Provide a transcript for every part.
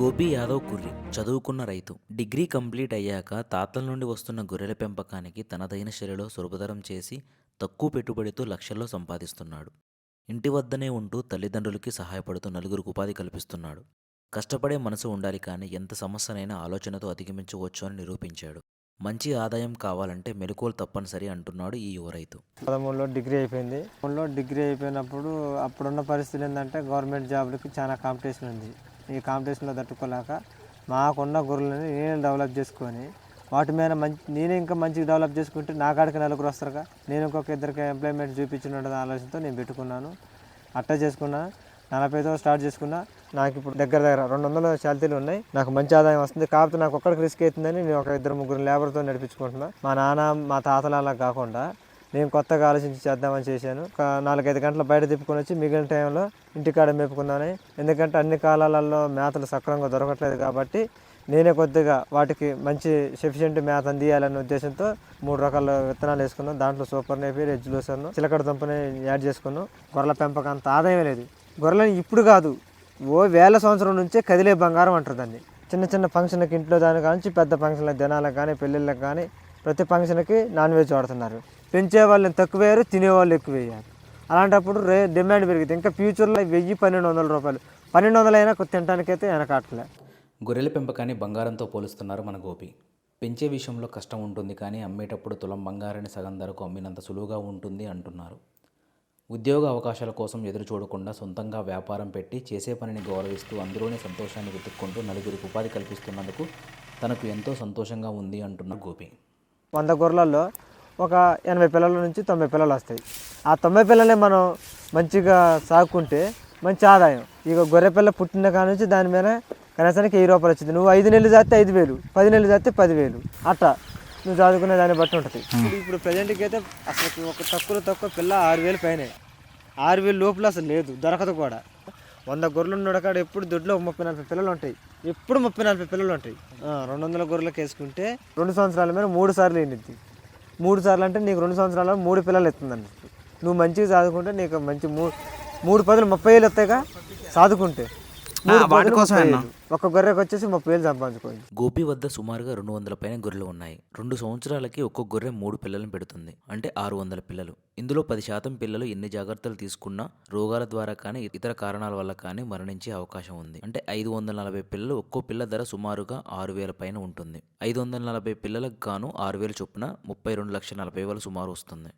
Gopi Yadav curry చదువుకున్న రైతు. Degree complete అయ్యాక తాతల నుండి వస్తున్న గొర్రెల పెంపకానికి తనదైన శైలిలో సులభతరం చేసి తక్కువ పెట్టుబడితో లక్షల్లో సంపాదిస్తున్నాడు. ఇంటి వద్దనే ఉంటూ తల్లిదండ్రులకి సహాయపడుతూ నలుగురికి ఉపాధి కల్పిస్తున్నాడు. కష్టపడే మనసు ఉండాలి కానీ ఎంత సమస్యనైనా ఆలోచనతో అధిగమించవచ్చు అని నిరూపించాడు. మంచి ఆదాయం కావాలంటే మెలకువలు తప్పనిసరి అంటున్నాడు ఈ యువ రైతు. పదమూడులో డిగ్రీ అయిపోయింది. పదమూడులో డిగ్రీ అయిపోయినప్పుడు అప్పుడున్న పరిస్థితులు ఏంటంటే గవర్నమెంట్ జాబ్లకి చాలా కాంపిటీషన్ ఉంది. ఈ కాంపిటీషన్లో తట్టుకోలేక మాకున్న గొర్రెలని నేను డెవలప్ చేసుకొని వాటి మీద మంచి నేనే ఇంకా మంచిగా డెవలప్ చేసుకుంటే నా కాడికి నలుగురు వస్తారుగా. నేను ఇంకొక ఇద్దరికి ఎంప్లాయ్మెంట్ చూపించిన ఆలోచనతో నేను పెట్టుకున్నాను. అట్టా చేసుకున్నా నలభైతో స్టార్ట్ చేసుకున్నా నాకు ఇప్పుడు దగ్గర దగ్గర రెండు వందల శాలరీలు ఉన్నాయి. నాకు మంచి ఆదాయం వస్తుంది. కాకపోతే నాకు ఒక్కడికి రిస్క్ అవుతుందని నేను ఒక ఇద్దరు ముగ్గురు లేబర్తో నడిపించుకుంటున్నా. మా నాన్న మా తాతలు అలా కాకుండా నేను కొత్తగా ఆలోచించి చేద్దామని చేశాను. ఒక నాలుగైదు గంటలు బయట తిప్పుకొని వచ్చి మిగిలిన టైంలో ఇంటికాడ మేపుకున్నాను ఎందుకంటే అన్ని కాలాలలో మేతలు సక్రమంగా దొరకట్లేదు కాబట్టి నేనే కొద్దిగా వాటికి మంచి సఫిషియెంట్ మేత అందియాలనే ఉద్దేశంతో మూడు రకాల విత్తనాలు వేసుకున్నాం దాంట్లో సూపర్ నేపి రెడ్ లూసర్ను చిలకడ దుంపని యాడ్ చేసుకున్నాం గొర్రెల పెంపకం అంత ఆదాయం లేదు. గొర్రెలని ఇప్పుడు కాదు ఓ వేల సంవత్సరం నుంచే కదిలే బంగారం అంటారు దాన్ని. చిన్న చిన్న ఫంక్షన్కి ఇంట్లో దాని కానించి పెద్ద ఫంక్షన్ల దినాలకు కానీ పెళ్ళిళ్ళకి కానీ ప్రతి ఫంక్షన్కి నాన్ వెజ్ వాడుతున్నారు. పెంచే వాళ్ళని తక్కువ వేయరు తినేవాళ్ళు ఎక్కువ వేయారు. అలాంటప్పుడు రే డిమాండ్ పెరిగింది. ఇంకా ఫ్యూచర్లో వెయ్యి పన్నెండు వందల రూపాయలు. పన్నెండు వందలైనా తినడానికైతే వెనకాటలే. గొర్రెల పెంపకాన్ని బంగారంతో పోలుస్తున్నారు మన గోపి. పెంచే విషయంలో కష్టం ఉంటుంది కానీ అమ్మేటప్పుడు తులం బంగారాన్ని సగం ధరకు అమ్మినంత సులువుగా ఉంటుంది అంటున్నారు. ఉద్యోగ అవకాశాల కోసం ఎదురు చూడకుండా సొంతంగా వ్యాపారం పెట్టి చేసే పనిని గౌరవిస్తూ అందులోనే సంతోషాన్ని వెతుక్కుంటూ నలుగురికి ఉపాధి కల్పిస్తున్నందుకు తనకు ఎంతో సంతోషంగా ఉంది అంటున్నారు గోపి. వంద గొర్రెలలో ఒక ఎనభై పిల్లల నుంచి తొంభై పిల్లలు వస్తాయి. ఆ తొంభై పిల్లల్ని మనం మంచిగా సాగుకుంటే మంచి ఆదాయం. ఇక గొర్రె పిల్ల పుట్టిన కాడ నుంచి దాని మీద కనీసానికి వెయ్యి రూపాయలు వచ్చింది. నువ్వు ఐదు నెలలు చేస్తే ఐదు వేలు పది నెలలు చేస్తే పదివేలు అట్టా నువ్వు చదువుకునే దాన్ని బట్టి ఉంటుంది. ఇప్పుడు ప్రజెంట్కి అయితే అసలు ఒక తక్కువ తక్కువ పిల్ల ఆరు వేలు పైన. ఆరు వేలు లోపల అసలు లేదు దొరకదు కూడా. వంద గొర్రెలు ఉన్నాడు కాడ ఎప్పుడు దొడ్లో ముప్పై నలభై పిల్లలు ఉంటాయి. ఎప్పుడు ముప్పై నలభై పిల్లలు ఉంటాయి. రెండు వందల గొర్రెలకు వేసుకుంటే రెండు సంవత్సరాల మీద మూడు సార్లు ఎన్నిద్ది మూడు సార్లు అంటే నీకు రెండు సంవత్సరాల మూడు పిల్లలు ఎత్తుందండి. నువ్వు మంచిగా చదువుకుంటే నీకు మంచి మూడు మూడు పదులు ముప్పై వేలు వస్తాయిగా చదువుకుంటే వేలు. ఒక్క గొర్రెకి వచ్చేసి ముప్పై వేలు సంపాదించుకోండి. గోపి వద్ద సుమారుగా రెండు వందల పైన గొర్రెలు ఉన్నాయి. రెండు సంవత్సరాలకి ఒక్కొక్క గొర్రె మూడు పిల్లలను పెడుతుంది. అంటే ఆరు వందల పిల్లలు. ఇందులో పది శాతం పిల్లలు ఎన్ని జాగ్రత్తలు తీసుకున్నా రోగాల ద్వారా కానీ ఇతర కారణాల వల్ల కానీ మరణించే అవకాశం ఉంది. అంటే ఐదు వందల నలభై పిల్లలు ఒక్కో పిల్ల ధర సుమారుగా ఆరు వేల పైన ఉంటుంది. ఐదు వందల నలభై పిల్లలకు గాను ఆరు వేలు చొప్పున ముప్పై రెండు లక్షల నలభై వేలు సుమారు వస్తుంది.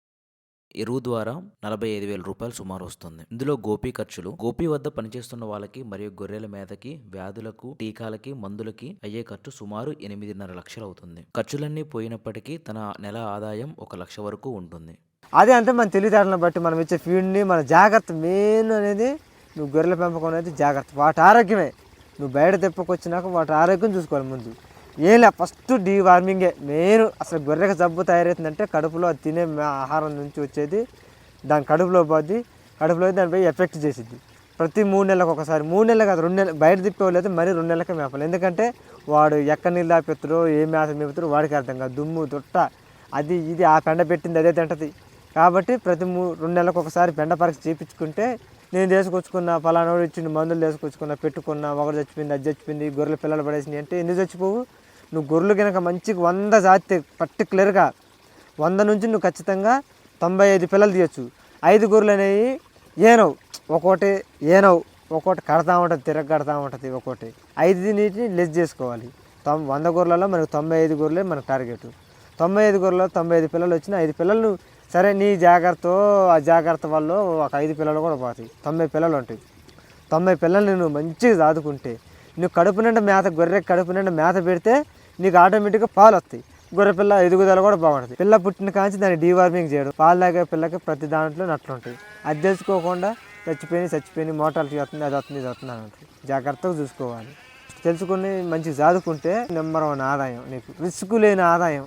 ఎరువు ద్వారా నలభై ఐదు వేల రూపాయలు సుమారు వస్తుంది. ఇందులో గోపి ఖర్చులు గోపి వద్ద పనిచేస్తున్న వాళ్ళకి మరియు గొర్రెల మేతకి వ్యాధులకు టీకాలకి మందులకి అయ్యే ఖర్చు సుమారు ఎనిమిదిన్నర లక్షలు అవుతుంది. ఖర్చులన్నీ పోయినప్పటికీ తన నెల ఆదాయం ఒక లక్ష వరకు ఉంటుంది. అదే అంటే మన తెలివితేటలను బట్టి మనం ఇచ్చే ఫీడ్ని మన జాగ్రత్త మెయిన్ అనేది నువ్వు గొర్రెల పెంపకం అనేది జాగ్రత్త. వాటి ఆరోగ్యమే. నువ్వు బయట తెప్పకొచ్చినాక వాటి ఆరోగ్యం చూసుకోవాలి ముందు. ఏం లే ఫస్ట్ డీ వార్మింగే మెయిన్ అసలు గొర్రెకి జబ్బు తయారవుతుందంటే కడుపులో అది తినే ఆహారం నుంచి వచ్చేది. దాని కడుపులో పోద్ది. కడుపులో దానిపై ఎఫెక్ట్ చేసిద్ది. ప్రతి మూడు నెలలకు ఒకసారి. మూడు నెలలు కాదు రెండు నెలలు బయట తిప్పేవాళ్ళు మరీ రెండు నెలలకే మేపాలి ఎందుకంటే వాడు ఎక్కడ నీళ్ళు ఆపెత్తురో ఏ మేత మేపుతారో వాడికి అర్థం కాదు. దుమ్ము దుట్ట అది ఇది ఆ పెండ పెట్టింది అదే తింటది. కాబట్టి ప్రతి మూ రెండు నెలలకు ఒకసారి పెండ పరీక్ష చేయించుకుంటే నేను తీసుకొచ్చుకున్న పలానాడు ఇచ్చిన మందులు తీసుకొచ్చుకున్న పెట్టుకున్న ఒకరు చచ్చిపోయింది అది చచ్చిపోయింది గొర్రెల పిల్లలు పడేసినాయి అంటే ఎన్ని చచ్చిపోవు? నువ్వు గొర్రెలు కనుక మంచిగా వంద జాతి పర్టికులర్గా వంద నుంచి నువ్వు ఖచ్చితంగా తొంభై ఐదు పిల్లలు తీయచ్చు. ఐదు గొర్రెలు అనేవి ఏనవు ఒక్కోటి ఏనవు ఒక్కోటి కడతా ఉంటుంది తిరగ కడతా ఉంటుంది ఒక్కోటి ఐదు నీటిని లెస్ చేసుకోవాలి. తొం వంద గొర్రెలలో మనకు తొంభై ఐదు గొర్రెలే మనకు టార్గెట్. తొంభై ఐదు గొర్రెలో తొంభై ఐదు పిల్లలు వచ్చిన ఐదు పిల్లలు సరే నీ జాగ్రత్త ఆ జాగ్రత్త వల్ల ఒక ఐదు పిల్లలు కూడా పోతాయి. తొంభై పిల్లలు ఉంటాయి. తొంభై పిల్లల్ని నువ్వు మంచిగా సాదుకుంటే నువ్వు కడుపు నిండా మేత గొర్రె కడుపు నిండా మేత పెడితే నీకు ఆటోమేటిక్గా పాలు వస్తాయి. గొర్రె పిల్ల ఎదుగుదల కూడా బాగుంటుంది. పిల్ల పుట్టిన కాంచి దాన్ని డీవార్మింగ్ చేయడం. పాలు తాగే పిల్లకి ప్రతి దాంట్లో నట్లు ఉంటాయి. అది తెలుసుకోకుండా చచ్చిపోయి చచ్చిపోయి మోటాలిటీ వస్తుంది అది వస్తుంది ఇది వస్తుంది అని అంటారు. జాగ్రత్తగా చూసుకోవాలి. తెలుసుకుని మంచిగా చదువుకుంటే నెంబర్ వన్ ఆదాయం నీకు. రిస్క్ లేని ఆదాయం.